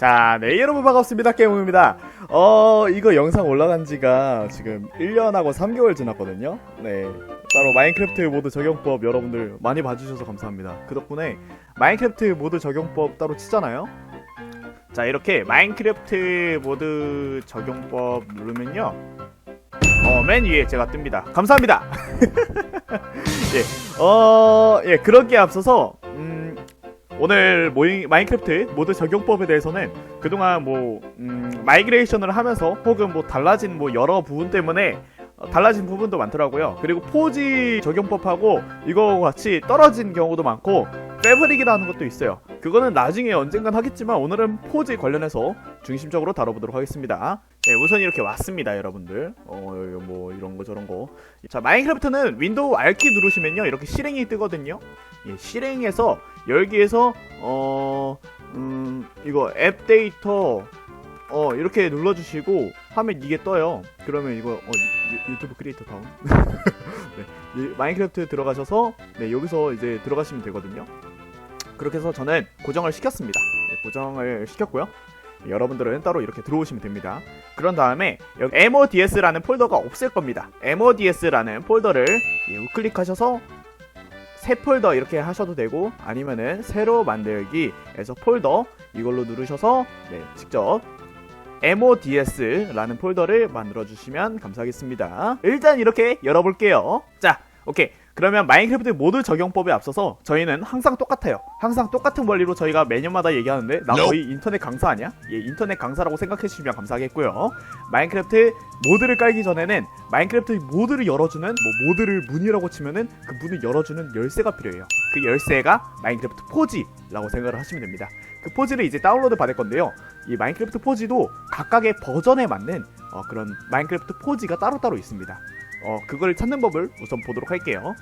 자, 네, 여러분 반갑습니다. 게임입니다. 어, 이거 영상 올라간 지가 지금 1년하고 3개월 지났거든요. 네. 따로 마인크래프트 모드 적용법 여러분들 많이 봐주셔서 감사합니다. 그 덕분에 마인크래프트 모드 적용법 따로 치잖아요. 자, 이렇게 마인크래프트 모드 적용법 누르면요. 어, 맨 위에 제가 뜹니다. 감사합니다. 예, 어, 예, 그러기에 앞서서, 음, 오늘 모잉, 마인크래프트 모드 적용법에 대해서는 그동안 뭐, 음, 마이그레이션을 하면서 혹은 뭐 달라진 뭐 여러 부분 때문에 어, 달라진 부분도 많더라고요. 그리고 포지 적용법하고 이거 같이 떨어진 경우도 많고, 패브릭이라는 것도 있어요. 그거는 나중에 언젠간 하겠지만 오늘은 포지 관련해서 중심적으로 다뤄보도록 하겠습니다. 네, 우선 이렇게 왔습니다, 여러분들. 어, 뭐 이런 거 저런 거. 자, 마인크래프트는 윈도우 R키 누르시면요, 이렇게 실행이 뜨거든요. 예, 실행해서 열기에서 어, 음, 이거 앱 데이터 어 이렇게 눌러주시고 하면 이게 떠요. 그러면 이거 어, 유, 유튜브 크리에이터 다운. 네, 이 마인크래프트 들어가셔서 네 여기서 이제 들어가시면 되거든요. 그렇게 해서 저는 고정을 시켰습니다. 네, 고정을 시켰고요. 여러분들은 따로 이렇게 들어오시면 됩니다. 그런 다음에 여기 MODS라는 폴더가 없을 겁니다. MODS라는 폴더를 예, 우클릭하셔서 새 폴더 이렇게 하셔도 되고 아니면은 새로 만들기에서 폴더 이걸로 누르셔서 네, 직접 MODS라는 폴더를 만들어 주시면 감사하겠습니다. 일단 이렇게 열어볼게요. 자, 오케이. 그러면 마인크래프트 모드 적용법에 앞서서 저희는 항상 똑같아요. 항상 똑같은 원리로 저희가 매년마다 얘기하는데 나 거의 인터넷 강사 아니야? 예, 인터넷 강사라고 생각해 주시면 감사하겠고요. 마인크래프트 모드를 깔기 전에는 마인크래프트 모드를 열어주는 뭐 모드를 문이라고 치면은 그 문을 열어주는 열쇠가 필요해요. 그 열쇠가 마인크래프트 포지라고 생각을 하시면 됩니다. 그 포지를 이제 다운로드 받을 건데요. 이 마인크래프트 포지도 각각의 버전에 맞는 어, 그런 마인크래프트 포지가 따로따로 있습니다. 어, 그걸 찾는 법을 우선 보도록 할게요.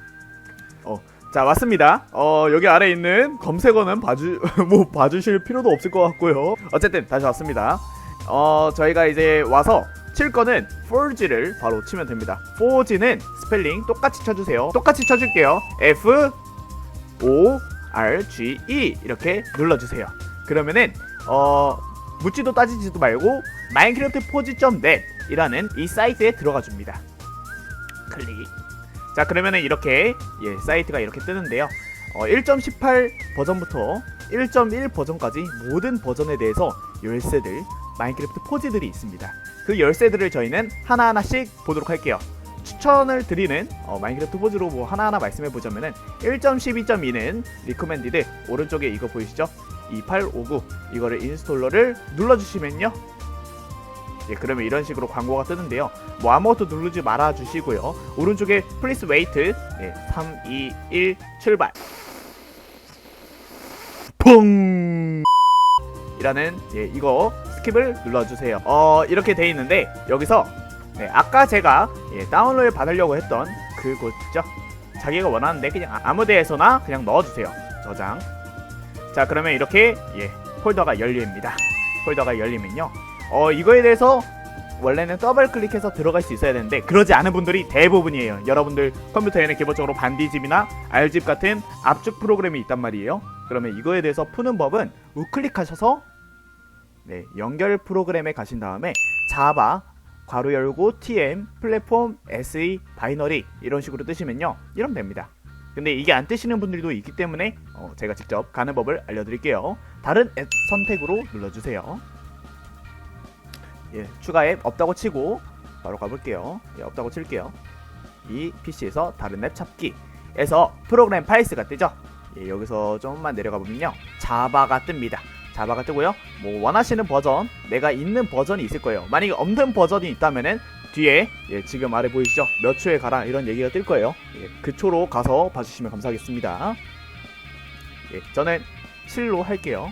어, 자, 왔습니다. 어, 여기 아래 있는 검색어는 봐주, 뭐, 봐주실 필요도 없을 것 같고요. 어쨌든, 다시 왔습니다. 어, 저희가 이제 와서 칠 거는 forge를 바로 치면 됩니다. forge는 스펠링 똑같이 쳐주세요. 똑같이 쳐줄게요. F, O, R, G, E 이렇게 눌러주세요. 그러면은, 어, 묻지도 따지지도 말고, 마인크래프트 포지.net 이라는 이 사이트에 들어가 줍니다. 클릭. 자 그러면은 이렇게 예 사이트가 이렇게 뜨는데요. 어, 1.18 버전부터 1.1 버전까지 모든 버전에 대해서 열쇠들 마인크래프트 포지들이 있습니다. 그 열쇠들을 저희는 하나하나씩 보도록 할게요. 추천을 드리는 어, 마인크래프트 포즈로 뭐 하나하나 말씀해 보자면은 1.12.2는 리코멘디드 오른쪽에 이거 보이시죠? 2859 이거를 인스톨러를 눌러주시면요 예, 그러면 이런 식으로 광고가 뜨는데요. 뭐 아무것도 누르지 말아 주시고요. 오른쪽에 플리스 웨이트 예, 3, 2, 1 출발. 퐁 이라는 예, 이거 스킵을 눌러주세요. 어 이렇게 돼 있는데 여기서 네, 아까 제가 예, 다운로드 받으려고 했던 그곳 있죠. 자기가 원하는데 그냥 아- 아무 데에서나 그냥 넣어주세요. 저장. 자 그러면 이렇게 예, 폴더가 열립니다. 폴더가 열리면요. 어 이거에 대해서 원래는 더블 클릭해서 들어갈 수 있어야 되는데 그러지 않은 분들이 대부분이에요. 여러분들 컴퓨터에는 기본적으로 반디집이나 R집 같은 압축 프로그램이 있단 말이에요. 그러면 이거에 대해서 푸는 법은 우클릭하셔서 네, 연결 프로그램에 가신 다음에 자바 괄호 열고 TM 플랫폼 SE 바이너리 이런 식으로 뜨시면요. 이러면 됩니다. 근데 이게 안 뜨시는 분들도 있기 때문에 어, 제가 직접 가는 법을 알려드릴게요. 다른 앱 선택으로 눌러주세요. 예, 추가 앱 없다고 치고 바로 가볼게요. 예, 없다고 칠게요. 이 PC에서 다른 앱 찾기에서 프로그램 파이스가 뜨죠. 예, 여기서 좀만 내려가 보면요. 자바가 뜹니다. 자바가 뜨고요. 뭐 원하시는 버전, 내가 있는 버전이 있을 거예요. 만약에 없는 버전이 있다면은 뒤에 예, 지금 아래 보이시죠? 몇 초에 가라 이런 얘기가 뜰 거예요. 예, 그 초로 가서 봐주시면 감사하겠습니다. 예, 저는 7로 할게요.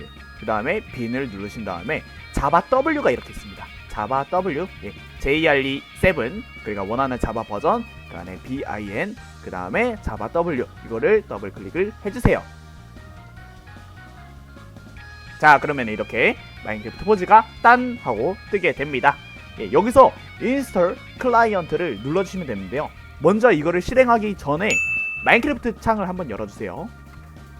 예, 그 다음에 빈을 누르신 다음에 자바 W가 이렇게 있습니다. 자바 W, 예, JRE7, 그러니까 원하는 자바 버전, 그 안에 BIN, 그 다음에 자바 W 이거를 더블 클릭을 해주세요. 자, 그러면 이렇게 마인크래프트 포즈가 딴 하고 뜨게 됩니다. 예, 여기서 인스톨 클라이언트를 눌러주시면 되는데요. 먼저 이거를 실행하기 전에 마인크래프트 창을 한번 열어주세요.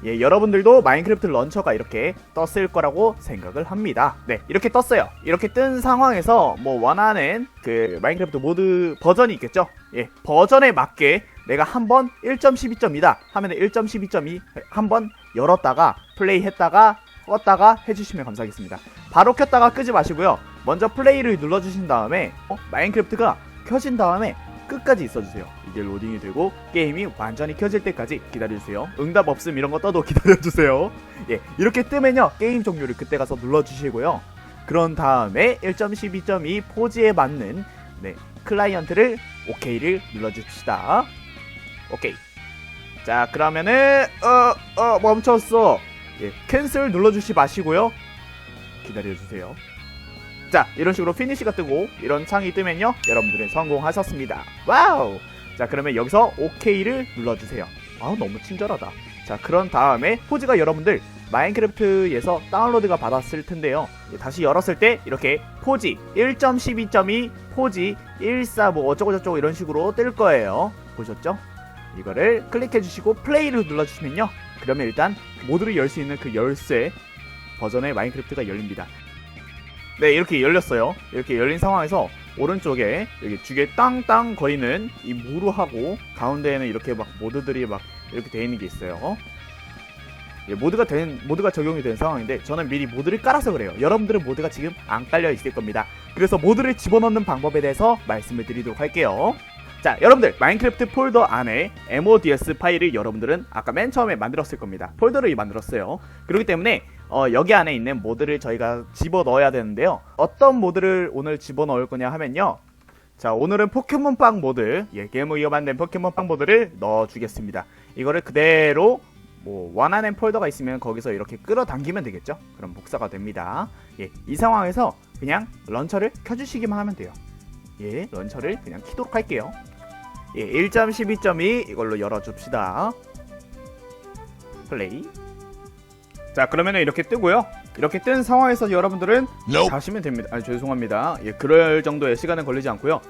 예, 여러분들도 마인크래프트 런처가 이렇게 떴을 거라고 생각을 합니다. 네, 이렇게 떴어요. 이렇게 뜬 상황에서 뭐 원하는 그 마인크래프트 모드 버전이 있겠죠? 예, 버전에 맞게 내가 한번 1.12.2다 하면 1.12.2 한번 열었다가 플레이 했다가 껐다가 해주시면 감사하겠습니다. 바로 켰다가 끄지 마시고요. 먼저 플레이를 눌러주신 다음에 어? 마인크래프트가 켜진 다음에 끝까지 있어주세요. 이게 로딩이 되고 게임이 완전히 켜질 때까지 기다려주세요. 응답 없음 이런 거 떠도 기다려주세요. 예, 이렇게 뜨면요 게임 종료를 그때 가서 눌러주시고요. 그런 다음에 1.12.2 포즈에 맞는 네 클라이언트를 OK를 눌러줍시다. 오케이. 자 그러면은 어 어 멈췄어. 예, 캔슬 눌러주시 마시고요. 기다려주세요. 자, 이런 식으로 피니시가 뜨고 이런 창이 뜨면요. 여러분들은 성공하셨습니다. 와우! 자, 그러면 여기서 OK를 눌러주세요. 아우, 너무 친절하다. 자, 그런 다음에 포즈가 여러분들 마인크래프트에서 다운로드가 받았을 텐데요. 예, 다시 열었을 때 이렇게 포지 1.12.2 포지 14 뭐 어쩌고저쩌고 이런 식으로 뜰 거예요. 보셨죠? 이거를 클릭해 주시고 플레이를 눌러 주시면요. 그러면 일단 모드를 열 수 있는 그 열쇠 버전의 마인크래프트가 열립니다. 네, 이렇게 열렸어요. 이렇게 열린 상황에서 오른쪽에 여기 주게 땅땅 거리는 이 무루하고 가운데에는 이렇게 막 모드들이 막 이렇게 돼 있는 게 있어요. 예, 모드가 된 모드가 적용이 된 상황인데 저는 미리 모드를 깔아서 그래요. 여러분들은 모드가 지금 안 깔려 있을 겁니다. 그래서 모드를 집어넣는 방법에 대해서 말씀을 드리도록 할게요. 자, 여러분들 마인크래프트 폴더 안에 MODS 파일을 여러분들은 아까 맨 처음에 만들었을 겁니다. 폴더를 만들었어요. 그렇기 때문에 어, 여기 안에 있는 모드를 저희가 집어 넣어야 되는데요. 어떤 모드를 오늘 집어 넣을 거냐 하면요. 자, 오늘은 포켓몬빵 모드, 예, 게임을 만든 포켓몬빵 모드를 넣어 주겠습니다. 이거를 그대로 뭐 원하는 폴더가 있으면 거기서 이렇게 끌어당기면 되겠죠? 그럼 복사가 됩니다. 예, 이 상황에서 그냥 런처를 켜주시기만 하면 돼요. 예, 런처를 그냥 키도록 할게요. 예, 1.12.2 이걸로 열어줍시다. 플레이. 자, 그러면은 이렇게 뜨고요. 이렇게 뜬 상황에서 여러분들은 자시면 됩니다. 아, 죄송합니다. 예, 그럴 정도의 시간은 걸리지 않고요.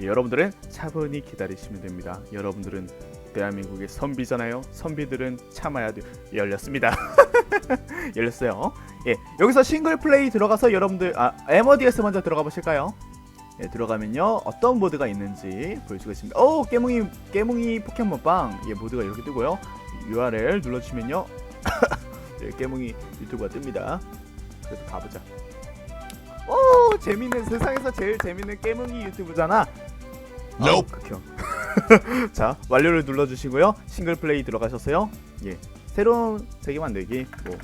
예, 여러분들은 차분히 기다리시면 됩니다. 여러분들은 대한민국의 선비잖아요. 선비들은 참아야 돼. 열렸습니다. 열렸어요. 예, 여기서 싱글 플레이 들어가서 여러분들 아, MODS 먼저 들어가 보실까요? 예, 들어가면요 어떤 모드가 있는지 볼 수가 있습니다. 오 깨몽이 깨몽이 포켓몬빵 예 모드가 이렇게 뜨고요. URL 눌러주시면요 예, 깨몽이 유튜브가 뜹니다. 그래서 가보자. 오 재밌는 세상에서 제일 재밌는 깨몽이 유튜브잖아. 아우, 극혐. 자 완료를 눌러주시고요. 싱글 플레이 들어가셨어요. 예 새로운 세계 만들기 뭐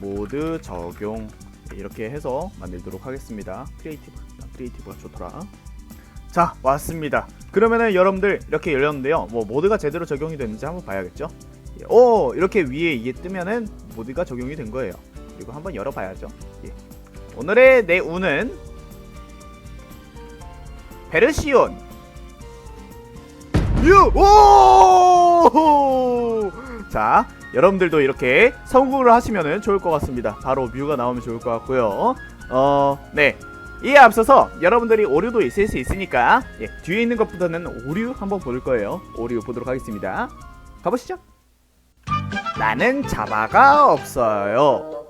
모드 적용 이렇게 해서 만들도록 하겠습니다. 크리에이티브 크리에이티브가 좋더라. 자 왔습니다. 그러면은 여러분들 이렇게 열렸는데요. 뭐 모드가 제대로 적용이 됐는지 한번 봐야겠죠. 예, 오 이렇게 위에 이게 뜨면은 모드가 적용이 된 거예요. 그리고 한번 열어봐야죠. 예. 오늘의 내 운은 베르시온. 유! 오! 자, 여러분들도 이렇게 성공을 하시면 좋을 것 같습니다. 바로 뮤가 나오면 좋을 것 같고요. 어, 네. 이에 앞서서 여러분들이 오류도 있을 수 있으니까 예, 뒤에 있는 것보다는 오류 한번 볼 거예요. 오류 보도록 하겠습니다. 가보시죠. 나는 자바가 없어요.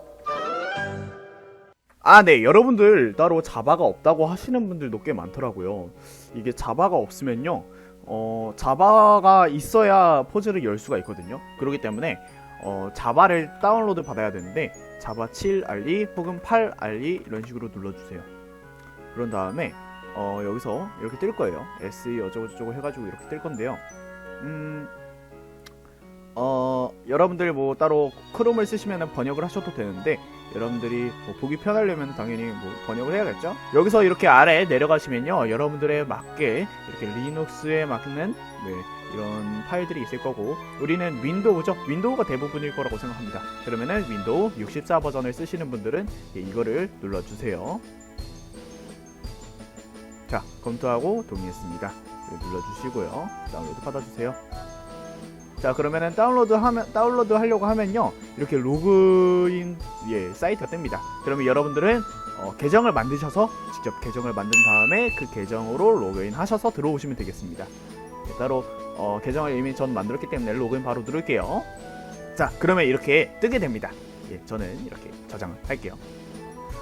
아, 네. 여러분들 따로 자바가 없다고 하시는 분들도 꽤 많더라고요. 이게 자바가 없으면요. 어, 자바가 있어야 포즈를 열 수가 있거든요. 그렇기 때문에 어, 자바를 다운로드 받아야 되는데 자바 7 알리 혹은 8 알리 이런 식으로 눌러주세요. 그런 다음에 어, 여기서 이렇게 뜰 거예요. SE 어쩌고저쩌고 해가지고 이렇게 뜰 건데요. 음, 어, 여러분들 뭐 따로 크롬을 쓰시면 번역을 하셔도 되는데 여러분들이 뭐 보기 편하려면 당연히 뭐 번역을 해야겠죠. 여기서 이렇게 아래 내려가시면요, 여러분들의 맞게 이렇게 리눅스에 맞는 네, 이런 파일들이 있을 거고 우리는 윈도우죠. 윈도우가 대부분일 거라고 생각합니다. 그러면은 윈도우 64 버전을 쓰시는 분들은 예, 이거를 눌러주세요. 자, 검토하고 동의했습니다. 눌러주시고요. 다운로드 받아주세요. 자 그러면은 다운로드 하면 다운로드 하려고 하면요 이렇게 로그인 예 사이트가 뜹니다. 그러면 여러분들은 어, 계정을 만드셔서 직접 계정을 만든 다음에 그 계정으로 로그인 하셔서 들어오시면 되겠습니다. 예, 따로 어, 계정을 이미 전 만들었기 때문에 로그인 바로 누를게요. 자 그러면 이렇게 뜨게 됩니다. 예, 저는 이렇게 저장을 할게요.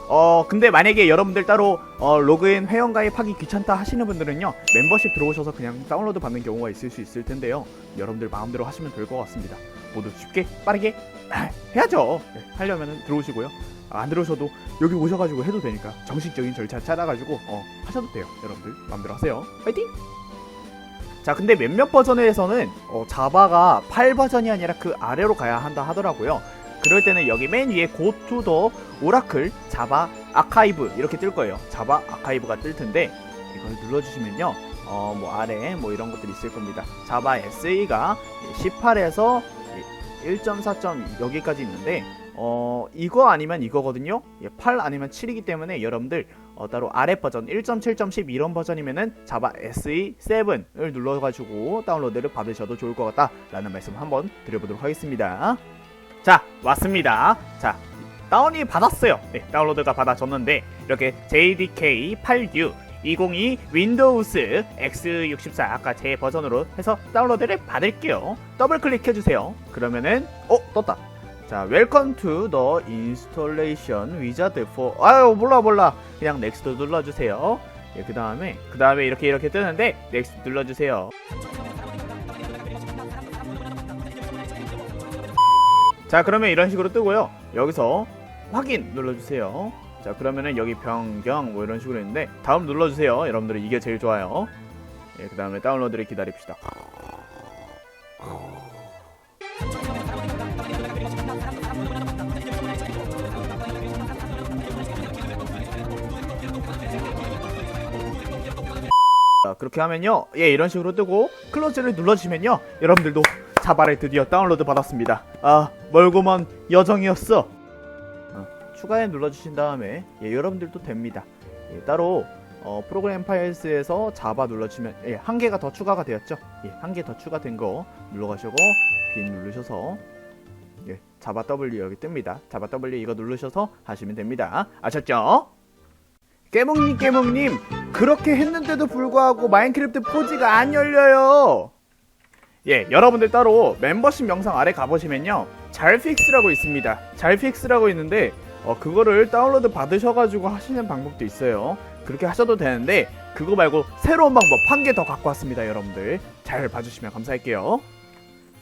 어 근데 만약에 여러분들 따로 어, 로그인 회원 가입하기 귀찮다 하시는 분들은요 멤버십 들어오셔서 그냥 다운로드 받는 경우가 있을 수 있을 텐데요. 여러분들 마음대로 하시면 될 것 같습니다. 모두 쉽게 빠르게 아, 해야죠. 네, 하려면 들어오시고요. 아, 안 들어오셔도 여기 오셔가지고 해도 되니까 정식적인 절차 찾아가지고 어, 하셔도 돼요. 여러분들 마음대로 하세요. 파이팅! 자 근데 몇몇 버전에서는 어, 자바가 8 버전이 아니라 그 아래로 가야 한다 하더라고요 그럴 때는 여기 맨 위에 the 오라클 자바 아카이브 이렇게 뜰 거예요. 자바 아카이브가 뜰 텐데 이걸 눌러주시면요. 어 뭐 아래 뭐 이런 것들이 있을 겁니다. 자바 SE가 18에서 1.4. 여기까지 있는데 어 이거 아니면 이거거든요. 8 아니면 7이기 때문에 여러분들 어, 따로 아래 버전 1.7.10 이런 버전이면은 자바 SE 7을 눌러가지고 다운로드를 받으셔도 좋을 것 같다라는 말씀 한번 드려보도록 하겠습니다. 자 왔습니다. 자 다운이 받았어요. 네, 다운로드가 받아졌는데 이렇게 JDK 86 202 윈도우스 X64 아까 제 버전으로 해서 다운로드를 받을게요. 더블 클릭해 주세요. 그러면은 어 떴다. 자, 웰컴 투 더 인스톨레이션 위자드 포 아유 몰라 몰라 그냥 넥스트 눌러주세요. 예, 그 다음에 그 다음에 이렇게 이렇게 뜨는데 넥스트 눌러주세요. 자 그러면 이런 식으로 뜨고요. 여기서 확인 눌러주세요. 자 그러면은 여기 변경 뭐 이런 식으로 있는데 다음 눌러주세요. 여러분들은 이게 제일 좋아요. 예, 그 다음에 다운로드를 기다립시다. 자, 그렇게 하면요. 예 이런 식으로 뜨고 클로즈를 눌러주시면요. 여러분들도 자바를 드디어 다운로드 받았습니다. 아 멀고먼 여정이었어. 어, 추가해 눌러주신 다음에 예, 여러분들도 됩니다. 예, 따로 어, 프로그램 파일스에서 자바 눌러주면 예, 한 개가 더 추가가 되었죠? 예, 한 개 더 추가된 거 눌러가시고 빈 누르셔서 예, 자바 W 여기 뜹니다. 자바 W 이거 누르셔서 하시면 됩니다. 아셨죠? 깨몽님 깨몽님 그렇게 했는데도 불구하고 마인크래프트 포지가 안 열려요 예, 여러분들 따로 멤버십 영상 아래 가보시면요. 잘 픽스라고 있습니다. 잘 픽스라고 있는데, 어, 그거를 다운로드 받으셔가지고 하시는 방법도 있어요. 그렇게 하셔도 되는데, 그거 말고 새로운 방법 한 개 더 갖고 왔습니다, 여러분들. 잘 봐주시면 감사할게요.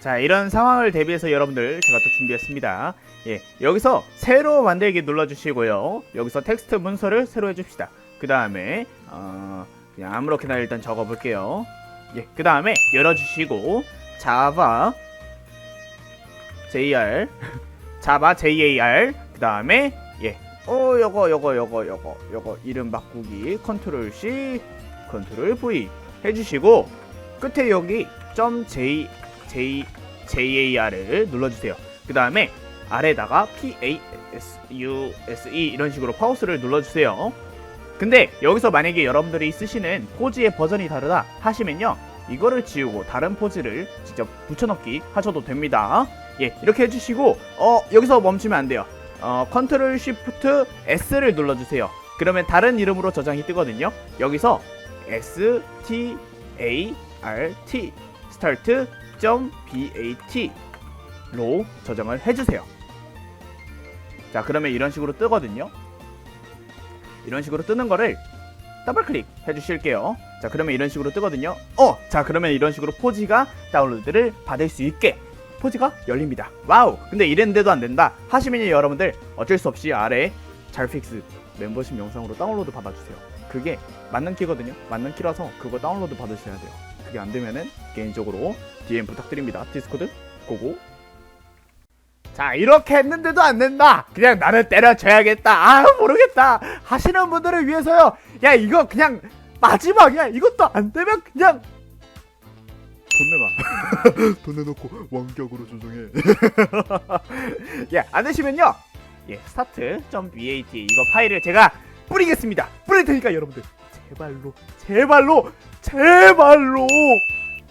자, 이런 상황을 대비해서 여러분들 제가 또 준비했습니다. 예, 여기서 새로 만들기 눌러주시고요. 여기서 텍스트 문서를 새로 해줍시다. 그 다음에, 어, 그냥 아무렇게나 일단 적어볼게요. 예, 그 다음에 열어주시고 자바 JR 자바 JAR 그 다음에 예, 어 요거 요거 요거 요거 요거 이름 바꾸기 컨트롤 C 컨트롤 V 해주시고 끝에 여기 점 J J JAR을 눌러주세요. 그 다음에 아래다가 P A S U S E 이런 식으로 파우스를 눌러주세요. 근데 여기서 만약에 여러분들이 쓰시는 포즈의 버전이 다르다 하시면요 이거를 지우고 다른 포즈를 직접 붙여넣기 하셔도 됩니다. 예 이렇게 해주시고 어 여기서 멈추면 안 돼요. 어 컨트롤 쉬프트 S를 눌러주세요. 그러면 다른 이름으로 저장이 뜨거든요. 여기서 S T A R T start bat 로 저장을 해주세요. 자 그러면 이런 식으로 뜨거든요 이런 식으로 뜨는 거를 더블 클릭 해주실게요. 자, 그러면 이런 식으로 뜨거든요. 어, 자, 그러면 이런 식으로 포지가 다운로드를 받을 수 있게 포지가 열립니다. 와우! 근데 이랬는데도 안 된다. 하시면 여러분들 어쩔 수 없이 아래 잘 픽스 멤버십 영상으로 다운로드 받아주세요. 그게 맞는 키거든요. 맞는 키라서 그거 다운로드 받으셔야 돼요. 그게 안 되면은 개인적으로 DM 부탁드립니다. 디스코드 고고 자 이렇게 했는데도 안 된다. 그냥 나는 때려줘야겠다. 아 모르겠다. 하시는 분들을 위해서요. 야 이거 그냥 마지막이야. 이것도 안 되면 그냥 돈 내놔. 돈 내놓고 원격으로 조정해. 예안 되시면요. 예 start.bat 이거 파일을 제가 뿌리겠습니다. 뿌릴 테니까 여러분들 제발로 제발로 제발로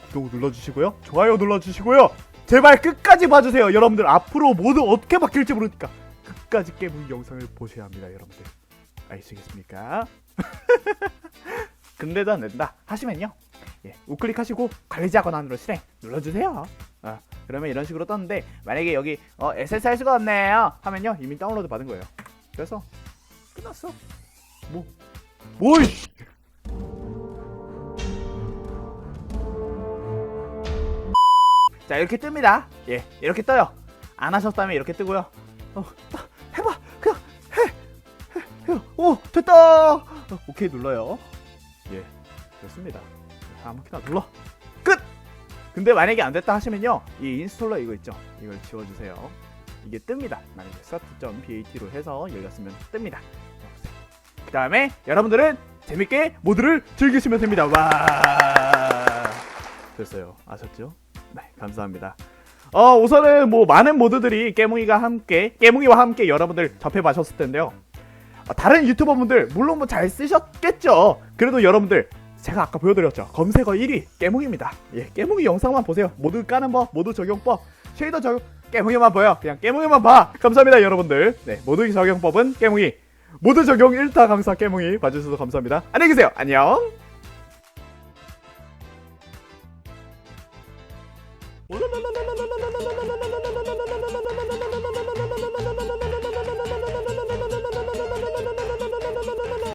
구독 눌러주시고요. 좋아요 눌러주시고요 제발 끝까지 봐주세요 여러분들. 앞으로 모두 어떻게 바뀔지 모르니까 끝까지 깨문 영상을 보셔야 합니다 여러분들. 아시겠습니까? 근데도 안 된다. 하시면요. 예, 우클릭하시고 관리자 권한으로 실행 눌러주세요. 아, 그러면 이런 식으로 떴는데 만약에 여기 어, SSR 수가 없네요 하면요. 이미 다운로드 받은 거예요. 그래서 끝났어. 뭐 뭐이 자 이렇게 뜹니다. 예 이렇게 떠요. 안 하셨다면 이렇게 뜨고요. 어, 아, 해봐 그냥 해, 해, 해. 오 됐다. 어, 오케이 눌러요. 예 됐습니다. 아무렇게나 눌러 끝. 근데 만약에 안 됐다 하시면요 이 인스톨러 이거 있죠 이걸 지워주세요. 이게 뜹니다. 만약에 start.bat로 해서 열렸으면 뜹니다. 그 다음에 여러분들은 재밌게 모드를 즐기시면 됩니다. 와 됐어요. 아셨죠? 네 감사합니다. 어 우선은 뭐 많은 모드들이 깨몽이가 함께 깨몽이와 함께 여러분들 접해보셨을 텐데요. 어, 다른 유튜버분들 물론 뭐 잘 쓰셨겠죠. 그래도 여러분들 제가 아까 보여드렸죠. 검색어 1위 깨몽입니다. 예, 깨몽이 영상만 보세요. 모두 까는 법, 모두 적용법, 쉐이더 적용 깨몽이만 보여. 그냥 깨몽이만 봐. 감사합니다, 여러분들. 네, 모두 적용법은 깨몽이. 모두 적용 1타 강사 깨몽이 봐주셔서 감사합니다. 안녕히 계세요. 안녕. What am I